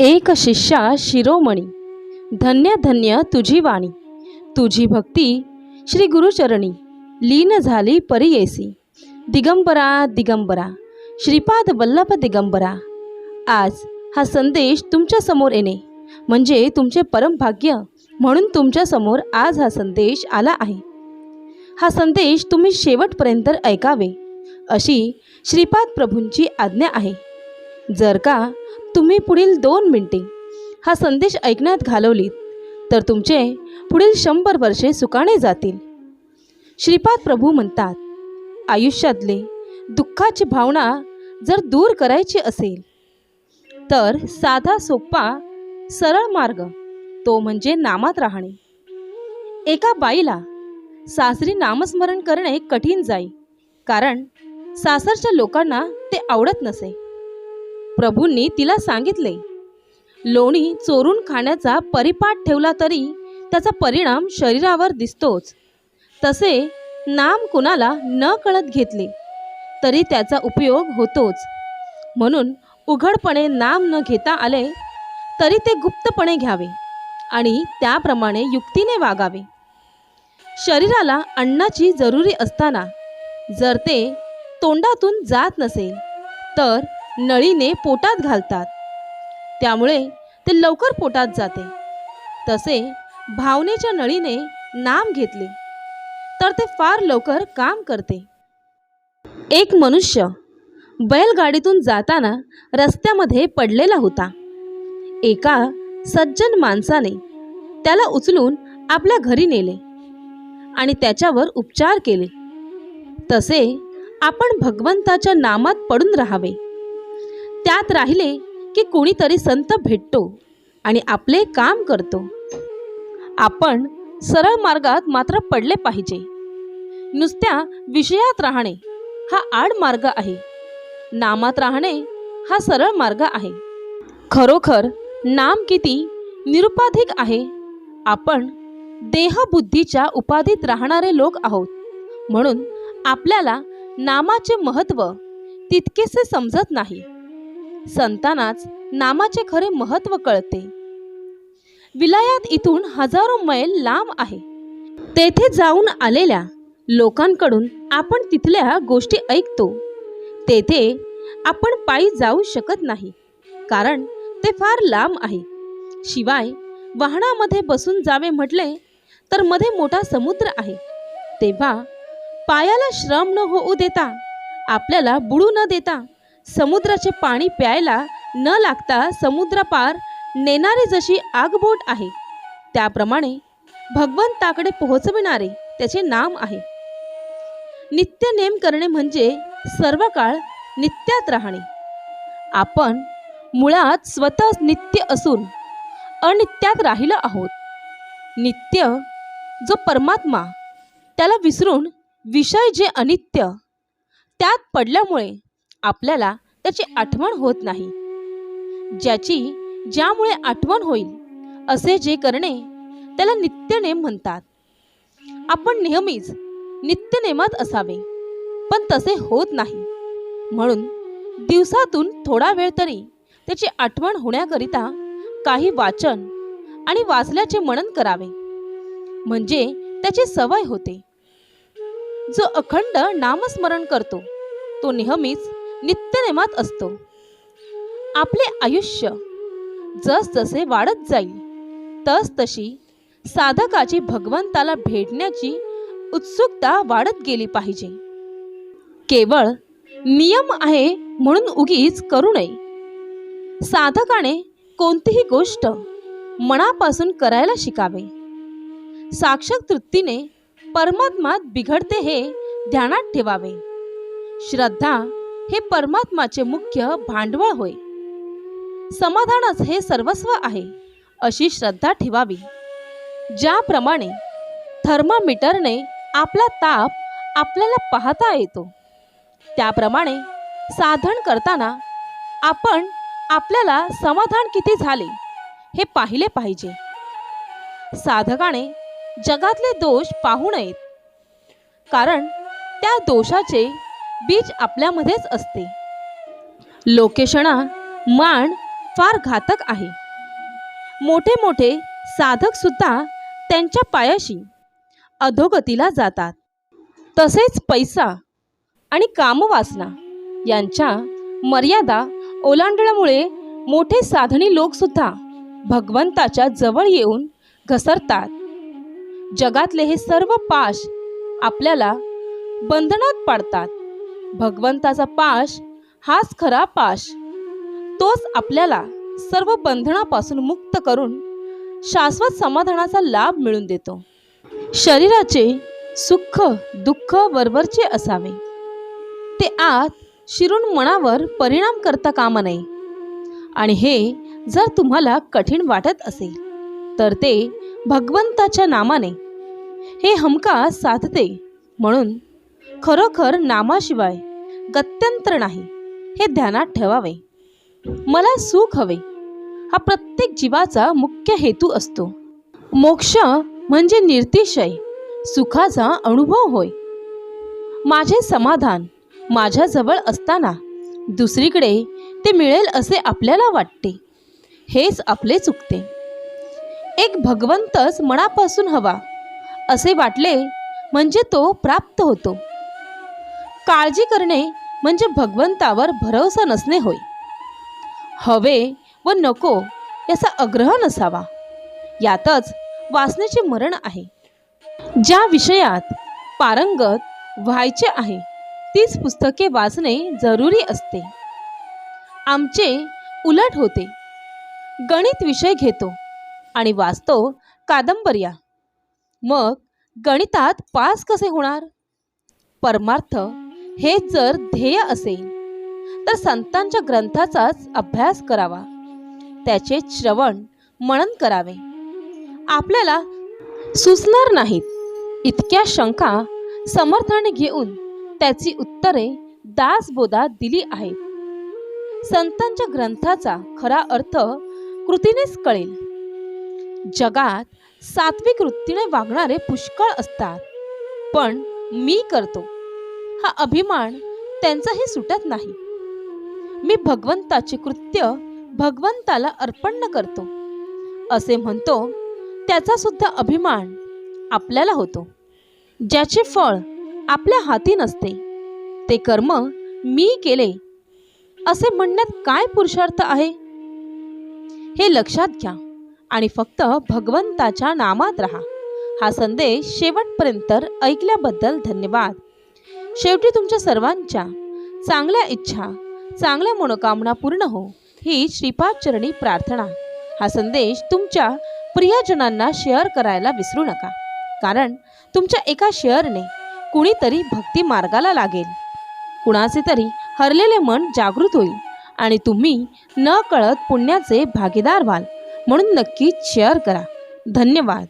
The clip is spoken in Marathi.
एक शिष्या शिरोमणी धन्य धन्य तुझी वाणी तुझी भक्ती श्री गुरुचरणी लीन झाली परियेसी दिगंबरा दिगंबरा श्रीपाद वल्लभ दिगंबरा आज हा संदेश तुमच्यासमोर येणे म्हणजे तुमचे परमभाग्य म्हणून तुमच्यासमोर आज हा संदेश आला आहे. हा संदेश तुम्ही शेवटपर्यंत ऐकावे अशी श्रीपाद प्रभूंची आज्ञा आहे. जर का तुम्ही पुढील दोन मिनटे हा संदेश ऐकण्यात घालवलीत तर तुमचे पुढील शंभर वर्षे सुकाणे जातील. श्रीपाद प्रभू म्हणतात आयुष्यातले दुःखाची भावना जर दूर करायची असेल तर साधा सोपा सरळ मार्ग तो म्हणजे नामात राहणे. एका बाईला सासरी नामस्मरण करणे कठीण जाई कारण सासरच्या लोकांना ते आवडत नसे. प्रभूंनी तिला सांगितले. लोणी चोरून खाण्याचा परिपाठ ठेवला तरी त्याचा परिणाम शरीरावर दिसतोच. तसे नाम कुणाला न कळत घेतले तरी त्याचा उपयोग होतोच. म्हणून उघडपणे नाम न घेता आले तरी ते गुप्तपणे घ्यावे आणि त्याप्रमाणे युक्तीने वागावे. शरीराला अन्नाची जरुरी असताना जर ते तोंडातून जात नसेल तर नळीने पोटात घालतात. त्यामुळे ते लवकर पोटात जाते. तसे भावनेच्या नळीने नाम घेतले तर ते फार लवकर काम करते. एक मनुष्य बैलगाडीतून जाताना रस्त्यामध्ये पडलेला होता. एका सज्जन माणसाने त्याला उचलून आपल्या घरी नेले आणि त्याच्यावर उपचार केले. तसे आपण भगवंताच्या नामात पडून राहावे. त्यात राहिले की कोणीतरी संत भेटतो आणि आपले काम करतो. आपण सरळ मार्गात मात्र पडले पाहिजे. नुसत्या विषयात राहणे हा आड मार्ग आहे. नामात राहणे हा सरळ मार्ग आहे. खरोखर नाम किती निरुपाधिक आहे. आपण देहबुद्धीच्या उपाधीत राहणारे लोक आहोत. म्हणून आपल्याला नामाचे महत्त्व तितकेसे समजत नाही. संतानाच नामाचे खरे महत्त्व कळते. विलायात इथून हजारो मैल लांब आहे. तेथे जाऊन आलेल्या लोकांकडून आपण तिथल्या गोष्टी ऐकतो. तेथे आपण पायी जाऊ शकत नाही कारण ते फार लांब आहे. शिवाय वाहनामध्ये बसून जावे म्हटले तर मध्ये मोठा समुद्र आहे. तेव्हा पायाला श्रम न होऊ देता आपल्याला बुडू न देता समुद्राचे पाणी प्यायला न लागता समुद्रापार नेणारी जशी आगबोट आहे त्याप्रमाणे भगवंताकडे पोहोचविणारे त्याचे नाम आहे. नित्य नेम करणे म्हणजे सर्व काळ नित्यात राहणे. आपण मुळात स्वतः नित्य असून अनित्यात राहिलो आहोत. नित्य जो परमात्मा त्याला विसरून विषय जे अनित्य त्यात पडल्यामुळे आपल्याला त्याची आठवण होत नाही. ज्याची ज्यामुळे आठवण होईल असे जे करणे त्याला नित्यनेम म्हणतात. आपण नेहमीच नित्यनेमात असावे पण तसे होत नाही. म्हणून दिवसातून थोडा वेळ तरी त्याची आठवण होण्याकरिता काही वाचन आणि वाचल्याचे मनन करावे. म्हणजे त्याची सवय होते. जो अखंड नामस्मरण करतो तो नेहमीच नित्यनेमात असतो. आपले आयुष्य जसजसे वाढत जाईल तस तशी साधकाची भगवंताला भेटण्याची उत्सुकता वाढत गेली पाहिजे. केवळ नियम आहे म्हणून उगीच करू नये. साधकाने कोणतीही गोष्ट मनापासून करायला शिकावे. साक्षात तृप्तीने परमात्मात बिघडते हे ध्यानात ठेवावे. श्रद्धा हे परमात्माचे मुख्य भांडवळ होय. समाधानच हे सर्वस्व आहे अशी श्रद्धा ठेवावी. ज्याप्रमाणे थर्मामीटरने आपला ताप आपल्याला पाहता येतो त्याप्रमाणे साधन करताना आपण आपल्याला समाधान किती झाले हे पाहिले पाहिजे. साधकाने जगातले दोष पाहू नयेत कारण त्या दोषाचे बीज आपल्यामध्येच असते. लोकेशणा मान फार घातक आहे. मोठे मोठे साधक सुद्धा त्यांच्या पायाशी अधोगतीला जातात. तसेच पैसा आणि कामवासना यांच्या मर्यादा ओलांडल्यामुळे मोठे साधनी लोकसुद्धा भगवंताच्या जवळ येऊन घसरतात. जगातले हे सर्व पाश आपल्याला बंधनात पाडतात. भगवंताचा पाश हाच खरा पाश. तोच आपल्याला सर्व बंधनापासून मुक्त करून शाश्वत समाधानाचा लाभ मिळून देतो. शरीराचे सुख दुःख वरवरचे असावे. ते आत शिरून मनावर परिणाम करता कामा नये. आणि हे जर तुम्हाला कठीण वाटत असेल तर ते भगवंताच्या नामाने. हे हमका साधते म्हणून खरोखर नामाशिवाय गत्यंतर नाही. हे ध्यानात ठेवावे. मला सुख हवे. हा प्रत्येक जीवाचा मुख्य हेतू असतो. मोक्ष म्हणजे निर्तिशय सुखाचा अनुभव होय. माझे समाधान माझ्याजवळ असताना दुसरीकडे ते मिळेल असे आपल्याला वाटते. हेच आपले चुकते. एक भगवंतच मनापासून हवा असे वाटले म्हणजे तो प्राप्त होतो. काळजी करणे म्हणजे भगवंतावर भरोसा नसणे होय. हवे व नको याचा आग्रह नसावा. यातच वासनेचे मरण आहे. ज्या विषयात पारंगत व्हायचे आहे तीच पुस्तके वाचणे जरुरी असते. आमचे उलट होते. गणित विषय घेतो आणि वाचतो कादंबऱ्या मग गणितात पास कसे होणार? परमार्थ हे जर ध्येय असेल तर संतांच्या ग्रंथाचाच अभ्यास करावा. त्याचे श्रवण मनन करावे. आपल्याला सुचणार नाहीत. इतक्या शंका समर्थाने घेऊन त्याची उत्तरे दासबोधात दिली आहेत. संतांच्या ग्रंथाचा खरा अर्थ कृतीनेच कळेल. जगात सात्विक वृत्तीने वागणारे पुष्कळ असतात पण मी करतो. हा अभिमान त्यांचाही सुटत नाही. मी भगवंताचे कृत्य भगवंताला अर्पण करतो. असे म्हणतो त्याचा सुद्धा अभिमान आपल्याला होतो. ज्याचे फळ आपल्या हाती नसते ते कर्म मी केले. असे म्हणण्यात काय पुरुषार्थ आहे? हे लक्षात घ्या आणि फक्त भगवंताच्या नामात राहा. हा संदेश शेवटपर्यंत ऐकल्याबद्दल धन्यवाद. शेवटी तुमच्या सर्वांच्या चांगल्या इच्छा चांगल्या मनोकामना पूर्ण हो ही श्रीपादचरणी प्रार्थना. हा संदेश तुमच्या प्रियजनांना शेअर करायला विसरू नका. कारण तुमच्या एका शेअरने कुणीतरी भक्ती मार्गाला लागेल. कुणाचे तरी हरलेले मन जागृत होईल आणि तुम्ही न कळत पुण्याचे भागीदार व्हाल म्हणून नक्कीच शेअर करा. धन्यवाद.